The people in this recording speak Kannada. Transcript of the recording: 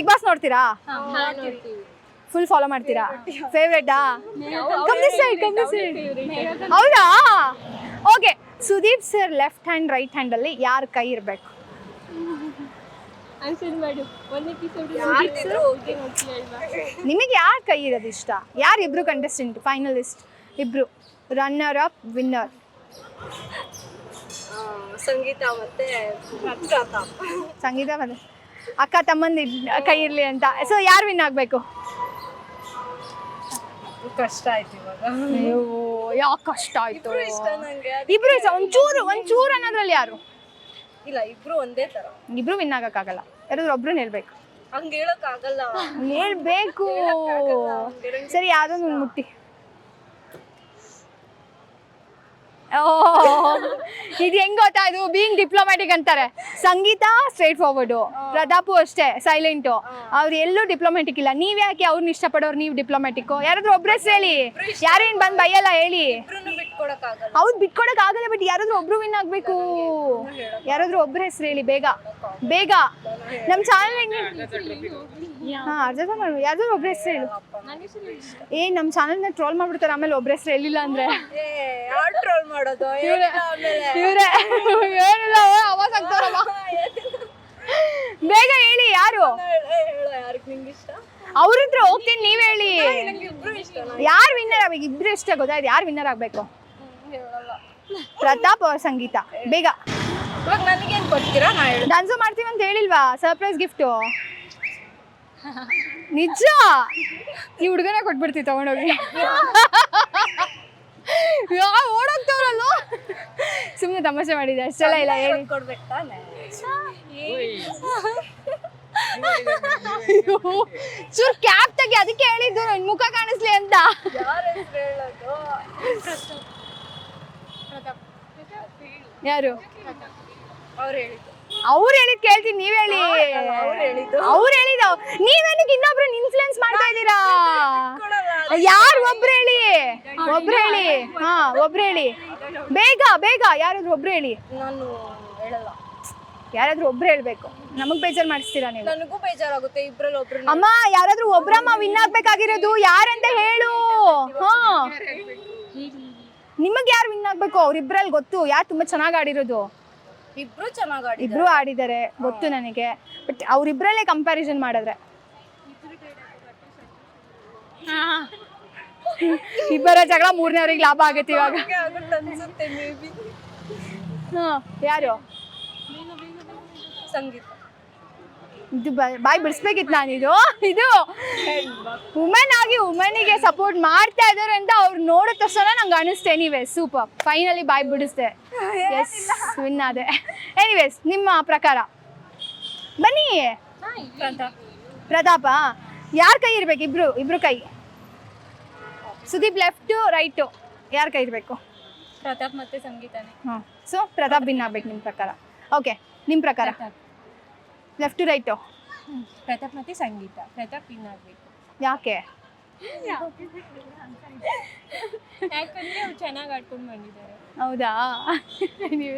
ಬಿಗ್ ಬಾಸ್ ನೋಡ್ತೀರಾ? ಫುಲ್ ಫಾಲೋ ಮಾಡ್ತೀರಾ? ಫೇವ್ರೇಟಾ ಹೌದಾ? Okay Sudeep sir left hand right hand ಅಲ್ಲಿ ಯಾರ ಕೈ ಇರಬೇಕು? ನಿಮಗೆ ಯಾರ ಕೈ ಇರೋದು ಇಷ್ಟ? ಯಾರು ಇಬ್ರು ಕಂಟೆಸ್ಟೆಂಟ್ ಫೈನಲಿಸ್ಟ್ ಇಬ್ರು. ರನ್ನರ್ ಅಪ್ ವಿನ್ನರ್ ಸಂಗೀತ ಮತ್ತೆ ಸಂಗೀತ ಬಂದ ಅಕ್ಕ ತಮ್ಮಂದು ಕೈ ಇರಲಿ ಅಂತ. ಸೊ ಯಾರು ವಿನ್ ಆಗಬೇಕು? ಕಷ್ಟ ಆಯ್ತು ಇವಾಗ. ಅಯ್ಯೋ ಯಾಕೆ ಕಷ್ಟ ಆಯ್ತು. ಇಷ್ಟ ನಂಗೆ ಇಬ್ರು ಇಷ್ಟ ಒಂಚೂರು ಒಂಚೂರು ಅನ್ನೋದ್ರಲ್ಲಿ ಯಾರು? ಇಲ್ಲ ಇಬ್ರು ಒಂದೇ ತರ. ಇಬ್ರು ವಿನ್ ಆಗಕ್ಕಾಗಲ್ಲ. ಯಾರಾದ್ರೂ ಒಬ್ರು ಹೇಳ್ಬೇಕು. ಹಂಗ ಹೇಳಕ್ ಆಗಲ್ಲ ಹೇಳ್ಬೇಕು ಸರಿ ಯಾವ್ದೊಂದು ಮುಟ್ಟಿ. ಇದು ಹೆಂಗ್ ಗೊತ್ತಾ? ಇದು ಬೀಯಿಂಗ್ ಡಿಪ್ಲೊಮ್ಯಾಟಿಕ್ ಅಂತಾರೆ. ಸಂಗೀತ ಸ್ಟ್ರೇಟ್ ಫಾರ್ವರ್ಡು ಪ್ರತಾಪು ಅಷ್ಟೇ ಸೈಲೆಂಟು ಅವ್ರು ಎಲ್ಲೂ ಡಿಪ್ಲೊಮ್ಯಾಟಿಕ್ ಇಲ್ಲ. ನೀವ್ ಯಾಕೆ ಅವ್ರನ್ನ ಇಷ್ಟಪಡೋರು ನೀವು ಡಿಪ್ಲೊಮ್ಯಾಟಿಕ್ ಯಾರಾದ್ರೂ ಒಬ್ಬರ ಹೇಳಿ. ಯಾರೇನ್ ಬಂದ್ ಬೈಯಲ್ಲ ಹೇಳಿ. ಇಬ್ರು ಬಿಟ್ಕೊಡಕ್ ಆಗಲ್ಲ ಬಟ್ ಯಾರಾದ್ರೂ ಒಬ್ರು ವಿನ್ ಆಗ್ಬೇಕು. ಯಾರಾದ್ರೂ ಒಬ್ರು ಹೆಸರು ಹೇಳಿ ಬೇಗ. ಬೇಗ. ನಮ್ ಚಾನಲ್ ಹಾ ಅರ್ಜ ಮಾಡ್ಬೋದು ಯಾರಾದ್ರೂ ಒಬ್ರ ಹೆಸರು ಹೇಳು. ಏ ನಮ್ ಚಾನಲ್ನ ಟ್ರೋಲ್ ಮಾಡ್ಬಿಡ್ತಾರೆ ಆಮೇಲೆ ಒಬ್ರ ಹೆಸರು ಹೇಳಿಲ್ಲ ಅಂದ್ರೆ. ಟ್ರೋಲ್ ಮಾಡೋದು? ಹೇಳಿಲ್ಲ ಆಮೇಲೆ. ಇವ್ರೆ. ಏನಿಲ್ಲ ಅವಾಜ್ ಆಗ್ತಾರಲ್ಲ ಬೇಗ ಹೇಳಿ ಯಾರು? ಅವ್ರ ಹತ್ರ ಹೋಗ್ತೀನಿ ನೀವ್ ಹೇಳಿ. ಯಾರು ವಿನ್ನರ್ ಆಗ್ಬೇಕು? ಇಬ್ರು ಇಷ್ಟ ಗೊತ್ತಾಯ್ತು? ಯಾರು ವಿನ್ನರ್ ಆಗ್ಬೇಕು? ಹೇಳಲ್ಲ. ಪ್ರತಾಪ್ ಅವ್ರ ಸಂಗೀತ. ಬೇಗ. ಇವಾಗ ನನಗೇನು ಕೊಡ್ತೀರಾ ನಾ ಹೇಳ. ಡಾನ್ಸು ಮಾಡ್ತೀವಿ ಅಂತ ಹೇಳಿಲ್ವಾ? ಸರ್ಪ್ರೈಸ್ ಗಿಫ್ಟು ನಿಜ? ಈ ಹುಡುಗನೇ ಕೊಟ್ಬಿಡ್ತೀವಿ ತಗೊಂಡೋಗಿ. ಯಾ ಓಡೋಗ್ತವ್ರಲ್ಲ? ಸುಮ್ಮನೆ ತಮಾಷೆ ಮಾಡಿದೆ ಅಷ್ಟೆಲ್ಲ ಇಲ್ಲ ಹೇಳಿ. ಕೊಡ್ಬೇಕು ತಾನೆ. ಚೂರ್ ಕ್ಯಾಪ್ ತೆಗಿ ಅದಕ್ಕೆ ಹೇಳಿದ್ದು ನನ್ ಮುಖ ಕಾಣಿಸ್ಲಿ ಅಂತ ಯಾರ ಹೆಸರು ಹೇಳೋದು ಯಾರು? ಅವ್ರು ಹೇಳಿದ್ದು. ಅವ್ರು ಹೇಳಿದ್ ಕೇಳ್ತೀನಿ ನೀವ್ ಹೇಳಿ. ಅವ್ರು ಹೇಳಿದ್ದು. ಅವ್ರು ಹೇಳಿದ ನೀವೇನಕ್ಕೆ ಇನ್ನೊಬ್ರು ಇನ್ಫ್ಲುಯೆನ್ಸ್ ಮಾಡ್ತಾ ಇದ್ದೀರಾ? ಯಾರು ಒಬ್ರು ಹೇಳಿ. ಒಬ್ರು ಹೇಳಿ. ಹಾ ಒಬ್ರು ಹೇಳಿ. ಬೇಗ ಬೇಗ ಯಾರಾದ್ರೂ ಒಬ್ರು ಹೇಳಿ. ನಾನು ಹೇಳಲ್ಲ. ಯಾರಾದ್ರೂ ಒಬ್ರು ಹೇಳ್ಬೇಕು. ನಮಗ್ ಬೇಜಾರ್ ಮಾಡಿಸ್ತೀರಾ ನೀವು? ನನಗೂ ಬೇಜಾರಾಗುತ್ತೆ ಇಬ್ರಲ್ಲಿ ಒಬ್ರು. ಅಮ್ಮ ಯಾರಾದ್ರೂ ಒಬ್ರಮ್ಮ ವಿನ್ ಆಗ್ಬೇಕಾಗಿರೋದು ಯಾರಂತ ಹೇಳು. ಹಾ. ನಿಮಗ್ ಯಾರು ವಿನ್ ಆಗ್ಬೇಕು? ಅವ್ರಿಬ್ರಲ್ಲಿ ಗೊತ್ತು. ಯಾರು ತುಂಬಾ ಚೆನ್ನಾಗಿ ಆಡಿರೋದು? ಇಬ್ರು ಚೆನ್ನಾಗಿ ಆಡಿ ಇಬ್ರು ಆಡಿದ್ದಾರೆ. ಗೊತ್ತು ನನಗೆ. ಬಟ್ ಅವ್ರಿಬ್ರಲ್ಲೇ ಕಂಪ್ಯಾರಿಸನ್ ಮಾಡಿದ್ರೆ. ಇಬ್ಬರ ಜಗಳ ಮೂರನೇವ್ರಿಗೆ ಲಾಭ ಆಗುತ್ತೆ ಇವಾಗ. ಯಾರು? ಸಂಗೀತ. ಇದು ಬಾಯ್ ಬಿಡಿಸ್ಬೇಕಿತ್ತು ನಾನಿದು. ಇದು ವುಮೆನ್ ಆಗಿ ವುಮೆನಿಗೆ ಸಪೋರ್ಟ್ ಮಾಡ್ತಾ ಇದ್ದಾರೆ ಅಂತ ಅವ್ರು ನೋಡಿದ ತಕ್ಷಣ ನಂಗೆ ಅನಿಸ್ತೆ ಎನಿವೇಸ್ ಸೂಪರ್ ಫೈನಲಿ ಬಾಯ್ ಬಿಡಿಸ್ದೆ. ಎಸ್ ವಿನ್ ಆದೆ. ಎನಿವೇಸ್ ನಿಮ್ಮ ಪ್ರಕಾರ? ಬನ್ನಿ. ಪ್ರತಾಪ. ಯಾರ ಕೈ ಇರ್ಬೇಕು? ಇಬ್ರು ಇಬ್ರು ಕೈ. ಸುದೀಪ್ ಲೆಫ್ಟು ರೈಟು ಯಾರ ಕೈ ಇರಬೇಕು? ಪ್ರತಾಪ್ ಮತ್ತೆ ಸಂಗೀತಾನೆ. ಹಾಂ ಸೊ ಪ್ರತಾಪ್ ಬಿನ್ ಆಗ್ಬೇಕು ನಿಮ್ಮ ಪ್ರಕಾರ. ಓಕೆ ನಿಮ್ಮ ಪ್ರಕಾರ? ಲೆಫ್ಟು ರೈಟು ಪ್ರತಾಪ್ ಮತ್ತೆ ಸಂಗೀತ. ಪ್ರತಾಪ್ ವಿನ್ ಆಗ್ಬೇಕು ಯಾಕೆ ಯಾಕಂದ್ರೆ ಅವ್ರು ಚೆನ್ನಾಗಿ ಆಡ್ಕೊಂಡು ಬಂದಿದ್ದಾರೆ. ಹೌದಾ? ನೀವು